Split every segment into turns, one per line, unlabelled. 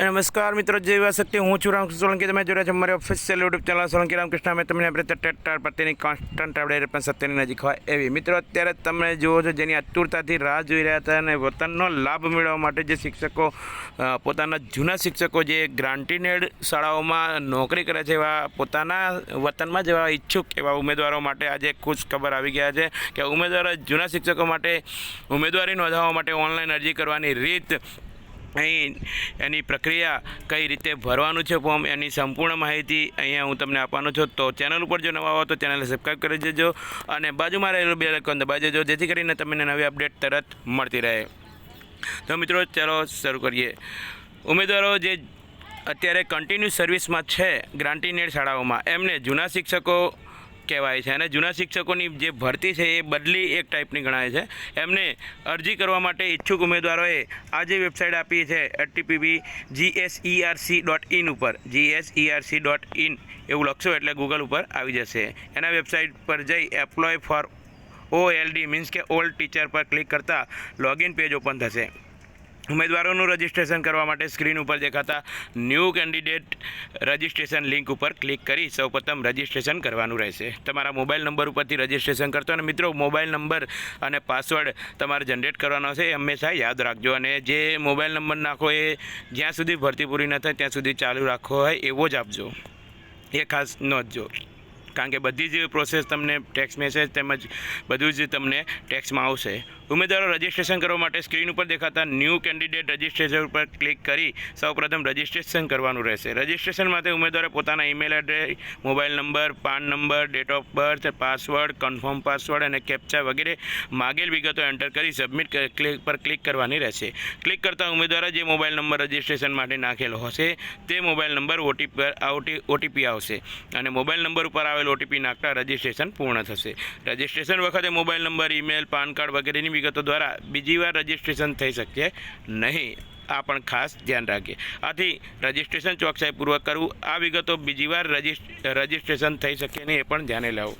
નમસ્કાર મિત્રો જેવા શક્તિ. હું છું રામ સોલંકી. તમે જોડે છે મારી official YouTube channel Solanki Ramkrishna. અમે તમને આપણે ટેટાર પ્રત્યેની કોન્સ્ટન્ટ આપણે પણ સત્યની નજીક હોય એવી. મિત્રો, અત્યારે તમે જુઓ છો જેની આતુરતાથી રાહ જોઈ રહ્યા હતા અને વતનનો લાભ મેળવવા માટે જે શિક્ષકો પોતાના જૂના શિક્ષકો જે ગ્રાન્ટીનેડ શાળાઓમાં નોકરી કરે છે એવા પોતાના વતનમાં જેવા ઈચ્છુક એવા ઉમેદવારો માટે આજે ખુશ ખબર આવી ગયા છે કે ઉમેદવારો જૂના શિક્ષકો માટે ઉમેદવારી નોંધાવવા માટે ઓનલાઈન અરજી કરવાની રીત અહીં એની પ્રક્રિયા કઈ રીતે ભરવાનું છે ફોર્મ એની સંપૂર્ણ માહિતી અહીંયા હું તમને આપવાનો છું. તો ચેનલ ઉપર જો નવા હો તો ચેનલને સબસ્ક્રાઈબ કરી દેજો અને બાજુમાં રહેલું બે આઇકોન દબાવી દેજો, જેથી કરીને તમને નવી અપડેટ તરત મળતી રહે. તો મિત્રો, ચાલો શરૂ કરીએ. ઉમેદવારો જે અત્યારે કન્ટિન્યુ સર્વિસમાં છે ગ્રાન્ટીનેડ શાળાઓમાં, એમને જૂના શિક્ષકો કહેવાય છે. અને જૂના શિક્ષકોની જે ભરતી છે એ બદલી એક ટાઈપની ગણાય છે. એમને અરજી કરવા માટે ઈચ્છુક ઉમેદવારોએ આ જે વેબસાઇટ આપી છે એટીપીબી જીએસઈઆરસી ડોટ ઇન ઉપર. જીએસઈઆરસી ડોટ ઇન એવું લખશો એટલે ગૂગલ ઉપર આવી જશે. એના વેબસાઇટ પર જઈ apply for O L D means કે ઓલ્ડ ટીચર પર ક્લિક કરતાં લોગિન પેજ ઓપન થશે. ઉમેદવારોનું રજિસ્ટ્રેશન કરવા માટે સ્ક્રીન ઉપર દેખાતા ન્યૂ કેન્ડિડેટ રજિસ્ટ્રેશન લિંક ઉપર ક્લિક કરી સૌપ્રથમ રજિસ્ટ્રેશન કરવાનું રહેશે. તમારા મોબાઈલ નંબર ઉપરથી રજિસ્ટ્રેશન કરતો અને મિત્રો મોબાઈલ નંબર અને પાસવર્ડ તમારે જનરેટ કરવાનો છે એ હંમેશા યાદ રાખજો અને જે મોબાઈલ નંબર નાખો એ જ્યાં સુધી ભરતી પૂરી ન થાય ત્યાં સુધી ચાલુ રાખવો હોય એવો જ આપજો. એ ખાસ નોંધજો. કારણ કે બધી જ પ્રોસેસ તમને ટેક્સ મેસેજ તેમજ બધું જ તમને ટેક્સમાં આવશે. ઉમેદવારો રજિસ્ટ્રેશન કરવા માટે સ્ક્રીન ઉપર દેખાતા ન્યૂ કેન્ડિડેટ રજિસ્ટ્રેશન ઉપર ક્લિક કરી સૌપ્રથમ રજિસ્ટ્રેશન કરવાનું રહેશે. રજિસ્ટ્રેશન માટે ઉમેદવારે પોતાના email address mobile number PAN number date of birth password confirm password અને કેપ્ચા વગેરે માગેલ વિગતો એન્ટર કરી સબમિટ ક્લિક પર ક્લિક કરવાની રહેશે. ક્લિક કરતાં ઉમેદવારે જે મોબાઈલ નંબર રજિસ્ટ્રેશન માટે નાખેલો હશે, તે મોબાઈલ નંબર ઓટીપી ઓટીપી આવશે. અને મોબાઈલ નંબર ઉપર આવેલ ઓટીપી નાખતા રજિસ્ટ્રેશન પૂર્ણ થશે. રજિસ્ટ્રેશન વખતે mobile number, email, PAN card વગેરેની વિગતો દ્વારા બીજી વાર રજિસ્ટ્રેશન થઈ શકશે નહીં. આ પણ ખાસ ધ્યાન રાખીએ. આથી રજિસ્ટ્રેશન ચોકસાઈપૂર્વક કરવું, આ વિગતો બીજી વાર રજિસ્ટ્રેશન થઈ શકે નહીં એ પણ ધ્યાને લાવો.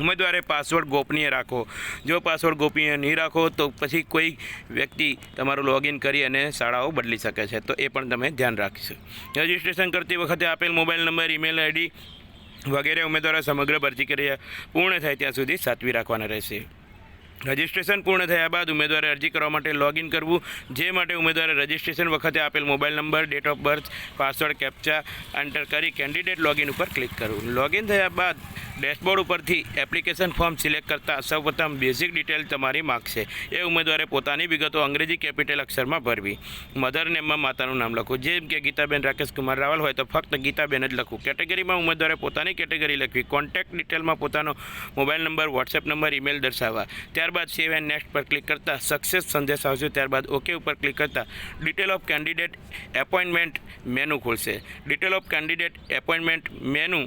ઉમેદવારે પાસવર્ડ ગોપનીય રાખો. જો પાસવર્ડ ગોપનીય નહીં રાખો, તો પછી કોઈ વ્યક્તિ તમારું લોગિન કરી અને શાળાઓ બદલી શકે છે. તો એ પણ તમે ધ્યાન રાખીશું. રજિસ્ટ્રેશન કરતી વખતે આપેલ મોબાઈલ નંબર, ઈમેલ આઈડી વગેરે ઉમેદવારો સમગ્ર ભરતી પ્રક્રિયા પૂર્ણ થાય ત્યાં સુધી સાચવી રાખવાના રહેશે. રજિસ્ટ્રેશન પૂર્ણ થયા બાદ ઉમેદવારે અરજી કરવા માટે લોગિન કરવું, જે માટે ઉમેદવારે રજિસ્ટ્રેશન વખતે આપેલ mobile number date of birth password captcha enter કરી કેન્ડિડેટ લોગિન ઉપર ક્લિક કરવું. લોગિન થયા બાદ ડેશબોર્ડ ઉપરથી એપ્લિકેશન ફોર્મ સિલેક્ટ કરતાં સૌપ્રથમ બેઝિક ડિટેલ તમારી માગશે. એ ઉમેદવારે પોતાની વિગતો અંગ્રેજી કેપિટલ અક્ષરમાં ભરવી. મધર નેમમાં માતાનું નામ લખવું. જેમ કે ગીતાબેન રાકેશ કુમાર રાવલ હોય તો ફક્ત ગીતાબેન જ લખવું. કેટેગરીમાં ઉમેદવારે પોતાની કેટેગરી લખવી. કોન્ટેક્ટ ડિટેલમાં પોતાનો mobile number WhatsApp number email દર્શાવવા. ત્યારબાદ સેવ એન્ડ નેક્સ્ટ પર ક્લિક કરતાં સક્સેસ સંદેશ આવશે. ત્યારબાદ ઓકે ઉપર ક્લિક કરતાં detail of candidate appointment menu ખુલશે. Detail of candidate appointment menu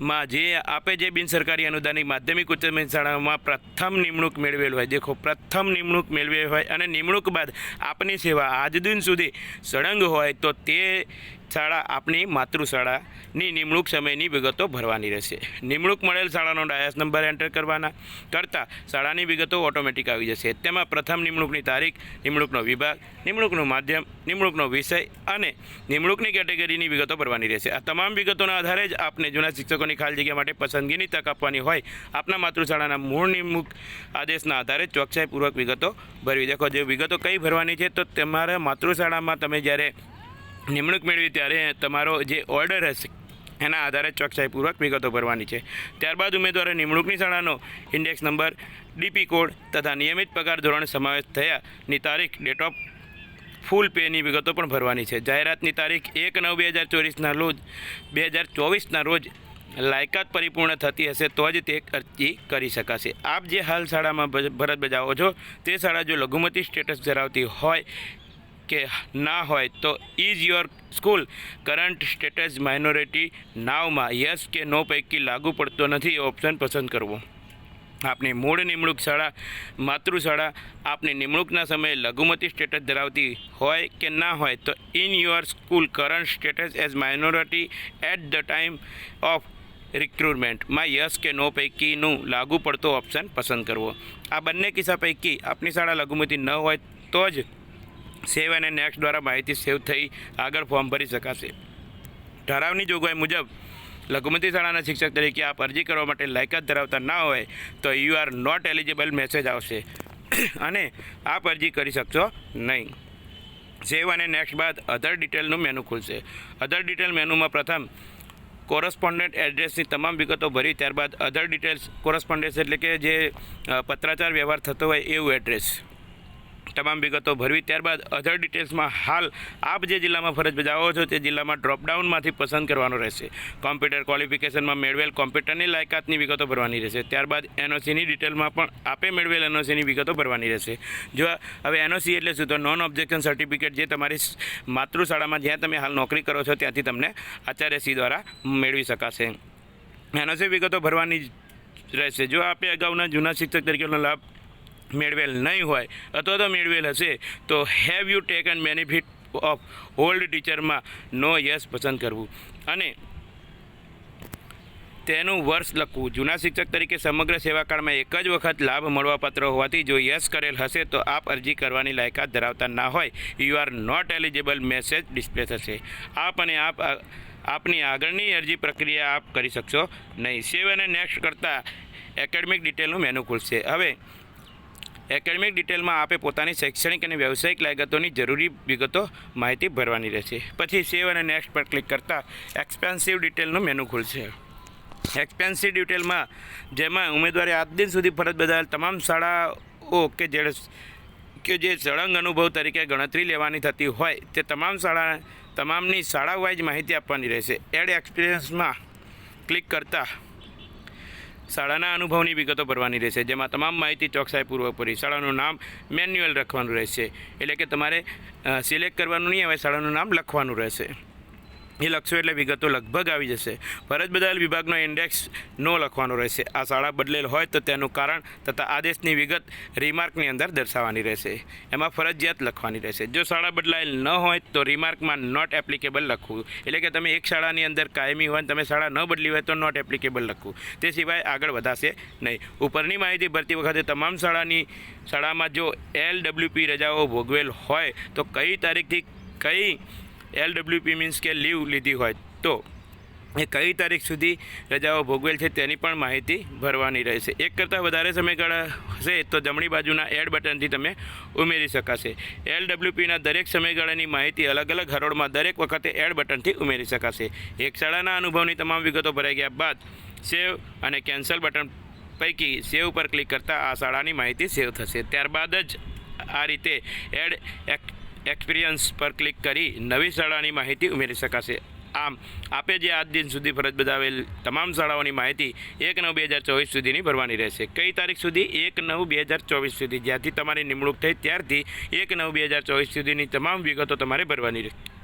માં જે આપે જે બિનસરકારી અનુદાનિક માધ્યમિક ઉચ્ચ શાળામાં પ્રથમ નિમણૂક મેળવેલ હોય, દેખો, પ્રથમ નિમણૂક મેળવેલ હોય અને નિમણૂક બાદ આપની સેવા આજ દિન સુધી સળંગ હોય તો તે શાળા આપની માતૃશાળાની નિમણૂક સમયની વિગતો ભરવાની રહેશે. નિમણૂક મળેલ શાળાનો ડાયસ નંબર એન્ટર કરવાના કરતાં શાળાની વિગતો ઓટોમેટિક આવી જશે. તેમાં પ્રથમ નિમણૂકની તારીખ, નિમણૂકનો વિભાગ, નિમણૂકનું માધ્યમ, નિમણૂકનો વિષય અને નિમણૂકની કેટેગરીની વિગતો ભરવાની રહેશે. આ તમામ વિગતોના આધારે જ આપને જૂના શિક્ષકોની ખાલી જગ્યા માટે પસંદગીની તક આપવાની હોય આપના માતૃશાળાના મૂળ નિમણૂક આદેશના આધારે ચોકસાઈપૂર્વક વિગતો ભરવી. દેખો, જે વિગતો કઈ ભરવાની છે તો તમારા માતૃશાળામાં તમે જ્યારે નિમણૂક મેળવી ત્યારે તમારો જે ઓર્ડર હશે, એના આધારે ચોકસાઈપૂર્વક વિગતો ભરવાની છે. ત્યારબાદ ઉમેદવારે નિમણૂકની શાળાનો ઇન્ડેક્સ નંબર, ડીપી કોડ તથા નિયમિત પગાર ધોરણ સમાવેશ થયાની તારીખ ડેટ ઓફ ફૂલ પેની વિગતો પણ ભરવાની છે. જાહેરાતની તારીખ એક નવ બે હજાર ચોવીસના રોજ, બે હજાર ચોવીસના રોજ લાયકાત પરિપૂર્ણ થતી હશે તો જ તે અરજી કરી શકાશે. આપ જે હાલ શાળામાં ભરત બજાવો છો, તે શાળા જો લઘુમતી સ્ટેટસ ધરાવતી હોય કે ના હોય તો is your school. Current status minority નાવમાં yes કે નો પૈકી લાગુ પડતો નથી એ ઓપ્શન પસંદ કરવો. આપની મૂળ નિમણૂક શાળા, માતૃશાળા આપની નિમણૂકના સમયે લઘુમતી સ્ટેટસ ધરાવતી હોય કે ના હોય તો in your school current status as minority at the time of રિક્રુટમેન્ટમાં yes કે નો પૈકીનું લાગુ પડતો ઓપ્શન પસંદ કરવો. આ બંને કિસ્સા પૈકી આપની શાળા લઘુમતી ન હોય તો જ સેવ અને નેક્સ્ટ દ્વારા માહિતી સેવ થઈ આગળ ફોર્મ ભરી શકાશે. ઠરાવની જોગવાઈ મુજબ લઘુમતી શાળાના શિક્ષક તરીકે આપ અરજી કરવા માટે લાયકાત ધરાવતા ના હોય તો you are not eligible message આવશે. અને આપ અરજી કરી શકશો નહીં. સેવ અને નેક્સ્ટ બાદ અધર ડિટેલનું મેનુ ખુલશે. અધર ડિટેલ મેનુમાં પ્રથમ કોરસ્પોન્ડન્ટ એડ્રેસની તમામ વિગતો ભરી, ત્યારબાદ અધર ડિટેલ્સ કોરસ્પોન્ડન્સ એટલે કે જે પત્રાચાર વ્યવહાર થતો હોય એવું એડ્રેસ. તમામ વિગતો ભરવી. ત્યારબાદ અધર ડિટેલ્સમાં હાલ આપ જે જિલ્લામાં ફરજ બજાવો છો તે જિલ્લામાં ડ્રોપડાઉનમાંથી પસંદ કરવાનો રહેશે. કોમ્પ્યુટર ક્વોલિફિકેશનમાં મેળવેલ કોમ્પ્યુટરની લાયકાતની વિગતો ભરવાની રહેશે. ત્યારબાદ એનઓસીની ડિટેલમાં પણ આપે મેળવેલ એનઓસીની વિગતો ભરવાની રહેશે. જો હવે એનઓસી એટલે શું? તો નોન ઓબ્જેક્શન સર્ટિફિકેટ જે તમારી માતૃશાળામાં જ્યાં તમે હાલ નોકરી કરો છો ત્યાંથી તમને આચાર્યશ્રી દ્વારા મેળવી શકાશે. એનઓસી વિગતો ભરવાની રહેશે. જો આપે અગાઉના જૂના શિક્ષક તરીકેનો લાભ મેળવેલ નહીં હોય, અથવા તો મેળવેલ હશે, તો have you taken benefit of old ટીચરમાં no yes પસંદ કરવું? અને તેનું વર્ષ લખવું. જૂના શિક્ષક તરીકે સમગ્ર સેવાકાળમાં એક જ વખત લાભ મળવાપાત્ર હોવાથી જો યસ કરેલ હશે, તો આપ અરજી કરવાની લાયકાત ધરાવતા ના હોય. You are not eligible message display થશે આપ અને આપ, આપની આગળની અરજી પ્રક્રિયા આપ કરી શકશો નહીં. સેવ અને નેક્સ્ટ કરતાં એકેડમિક ડિટેલનું મેનુ ખુલશે. હવે એકેડમિક ડિટેલમાં આપે પોતાની શૈક્ષણિક અને વ્યવસાયિક લાયકાતોની જરૂરી વિગતો માહિતી ભરવાની રહેશે. પછી સેવ અને નેક્સ્ટ પર ક્લિક કરતાં એક્સપેન્સિવ ડિટેલનું મેનુ ખુલશે. એક્સપેન્સિવ ડિટેલમાં જેમાં ઉમેદવારે આજ દિન સુધી ફરજ બજાવેલ તમામ શાળાઓ કે જે કે જે સળંગ અનુભવ તરીકે ગણતરી લેવાની થતી હોય, તે તમામ શાળા તમામની શાળા વાઇઝ માહિતી આપવાની રહેશે. એડ એક્સપિરિયન્સમાં ક્લિક કરતાં શાળાના અનુભવની વિગતો ભરવાની રહેશે, જેમાં તમામ માહિતી ચોકસાઈપૂર્વક ભરી. શાળાનું નામ મેન્યુઅલ રાખવાનું રહેશે. એટલે કે તમારે સિલેક્ટ કરવાનું નહીં, હવે શાળાનું નામ લખવાનું રહેશે. એ લખશો એટલે વિગતો લગભગ આવી જશે. ફરજ બદલાયેલ વિભાગનો ઇન્ડેક્સ નો લખવાનો રહેશે. આ શાળા બદલેલ હોય તો તેનું કારણ તથા આદેશની વિગત રિમાર્કની અંદર દર્શાવવાની રહેશે. એમાં ફરજિયાત લખવાની રહેશે. જો શાળા બદલાયેલ ન હોય તો રિમાર્કમાં નોટ એપ્લિકેબલ લખવું. એટલે કે તમે એક શાળાની અંદર કાયમી હોય તમે શાળા ન બદલી હોય તો નોટ એપ્લિકેબલ લખવું. તે સિવાય આગળ વધાશે નહીં. ઉપરની માહિતી ભરતી વખતે તમામ શાળાની, શાળામાં જો એલ ડબલ્યુપી રજાઓ ભોગવેલ હોય તો કઈ તારીખથી કઈ એલ ડબલ્યુપી મીન્સ કે લીવ લીધી હોય. તો એ કઈ તારીખ સુધી રજાઓ ભોગવેલ છે તેની પણ માહિતી ભરવાની રહેશે. એક કરતાં વધારે સમયગાળા હશે તો જમણી બાજુના એડ બટનથી તમે ઉમેરી શકાશે. એલડબ્લ્યુપીના દરેક સમયગાળાની માહિતી અલગ અલગ હરોળમાં દરેક વખતે એડ બટનથી ઉમેરી શકાશે. એક શાળાના અનુભવની તમામ વિગતો ભરાઈ ગયા બાદ સેવ અને કેન્સલ બટન પૈકી સેવ પર ક્લિક કરતાં આ શાળાની માહિતી સેવ થશે. ત્યારબાદ જ આ રીતે એડ એક એક્સપિરિયન્સ પર ક્લિક કરી નવી શાળાની માહિતી ઉમેરી શકાશે. આમ, આપે જે આજ દિન સુધી ફરજ બજાવેલ તમામ શાળાઓની માહિતી એક નવ બે હજાર ચોવીસ સુધીની ભરવાની રહેશે. કઈ તારીખ સુધી? એક નવ બે હજાર ચોવીસ સુધી. જ્યાંથી તમારી નિમણૂક થઈ ત્યારથી એક નવ બે હજાર ચોવીસ સુધીની તમામ વિગતો તમારે ભરવાની રહેશે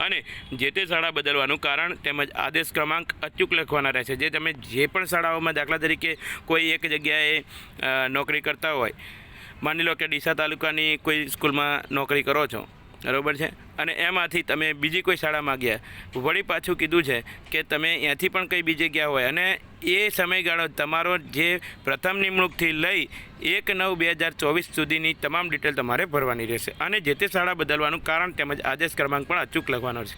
અને જે તે શાળા બદલવાનું કારણ તેમજ આદેશ ક્રમાંક અચૂક લખવાના રહેશે. જે તમે જે પણ શાળાઓમાં દાખલા તરીકે કોઈ એક જગ્યાએ નોકરી કરતા હોય માની લો કે ડીસા તાલુકાની કોઈ સ્કૂલમાં નોકરી કરો છો, બરાબર છે? અને એમાંથી તમે બીજી કોઈ શાળામાં ગયા, વળી પાછું કીધું છે કે તમે ત્યાંથી પણ કંઈ બીજે ગયા હોય અને એ સમયગાળો તમારો જે પ્રથમ નિમણૂકથી લઈ એક નવ બે હજાર ચોવીસ સુધીની તમામ ડિટેલ તમારે ભરવાની રહેશે. અને જે તે શાળા બદલવાનું કારણ તેમજ આદેશ ક્રમાંક પણ અચૂક લખવાનો છે.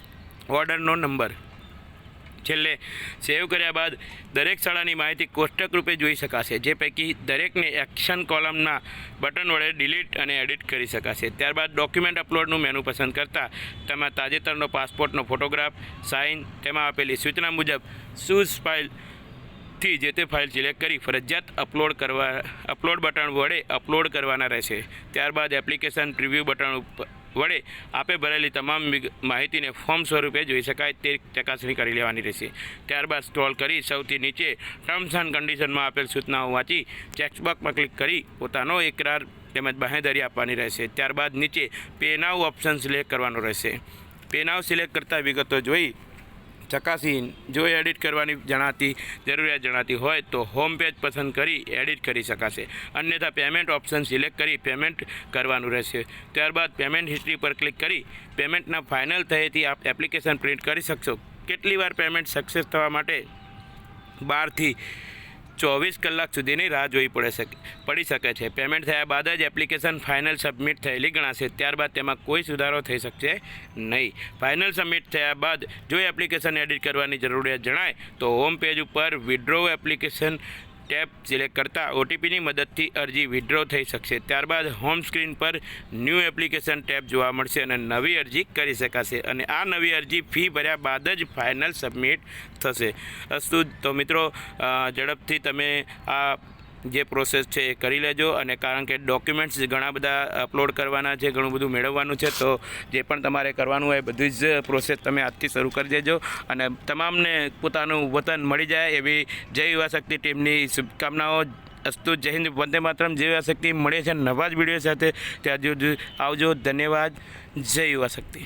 ઓર્ડરનો નંબર છેલ્લે સેવ કર્યા બાદ દરેક શાળાની માહિતી કોષ્ટક રૂપે જોઈ શકાશે, જે પૈકી દરેકને એક્શન કોલમના બટન વડે ડિલીટ અને એડિટ કરી શકાશે. ત્યારબાદ ડોક્યુમેન્ટ અપલોડનું મેનુ પસંદ કરતાં તેમાં તાજેતરનો પાસપોર્ટનો ફોટોગ્રાફ સાઇન તેમાં આપેલી સૂચના મુજબ શૂઝ ફાઇલથી જે તે ફાઇલ સિલેક્ટ કરી ફરજિયાત અપલોડ કરવા અપલોડ બટન વડે અપલોડ કરવાના રહેશે. ત્યારબાદ એપ્લિકેશન પ્રિવ્યૂ બટન ઉપર વડે આપે ભરેલી તમામ માહિતીને ફોર્મ સ્વરૂપે જોઈ શકાય તે ચકાસણી કરી લેવાની રહેશે. ત્યારબાદ સ્ક્રોલ કરી સૌથી નીચે ટર્મ્સ એન્ડ કન્ડિશનમાં આપેલ સૂચનાઓ વાંચી ચેકબોક્સમાં ક્લિક કરી પોતાનો એકરાર તેમજ બાહેંધરી આપવાની રહેશે. ત્યારબાદ નીચે પે નાઉ ઓપ્શન સિલેક્ટ કરવાનો રહેશે. પે નાઉ સિલેક્ટ કરતા વિગતો જોઈ ચકાસી જો એડિટ કરવાની જણાતી, જરૂરિયાત જણાતી હોય તો હોમ પેજ પસંદ કરી એડિટ કરી શકાશે. અન્યથા પેમેન્ટ ઓપ્શન સિલેક્ટ કરી પેમેન્ટ કરવાનું રહેશે. ત્યારબાદ પેમેન્ટ હિસ્ટ્રી પર ક્લિક કરી પેમેન્ટના ફાઇનલ થયેથી આપ એપ્લિકેશન પ્રિન્ટ કરી શકશો. કેટલી વાર પેમેન્ટ સક્સેસ થવા માટે બારથી ચોવીસ કલાક સુધીની રાહ જોઈ પડે શકે પડી શકે છે. પેમેન્ટ થયા બાદ જ એપ્લિકેશન ફાઇનલ સબમિટ થયેલી ગણાશે. ત્યારબાદ તેમાં કોઈ સુધારો થઈ શકશે નહીં. ફાઇનલ સબમિટ થયા બાદ જો એપ્લિકેશન એડિટ કરવાની જરૂરિયાત જણાય, તો હોમ પેજ ઉપર વિડ્રો એપ્લિકેશન ટેપ સિલેક્ટ કરતાં ઓટીપીની મદદથી અરજી વિડ્રો થઈ શકશે. ત્યારબાદ હોમ સ્ક્રીન પર ન્યૂ એપ્લિકેશન ટેપ જોવા મળશે અને નવી અરજી કરી શકાશે. અને આ નવી અરજી ફી ભર્યા બાદ જ ફાઇનલ સબમિટ થશે. અસ્તુ, તો મિત્રો ઝડપથી તમે આ જે પ્રોસેસ છે એ કરી લેજો અને કારણ કે ડોક્યુમેન્ટ્સ ઘણા બધા અપલોડ કરવાના છે, ઘણું બધું મેળવવાનું છે, તો જે પણ તમારે કરવાનું હોય બધી જ પ્રોસેસ તમે આજથી શરૂ કરી દેજો અને તમામને પોતાનું વતન મળી જાય એવી જય યુવા શક્તિ ટીમની શુભકામનાઓ. અસ્તુ, જય હિન્દ, વંદે માતરમ. જય યુવા શક્તિ મળે છે નવા જ વીડિયો સાથે. ત્યાં આવજો. ધન્યવાદ. જય યુવા શક્તિ.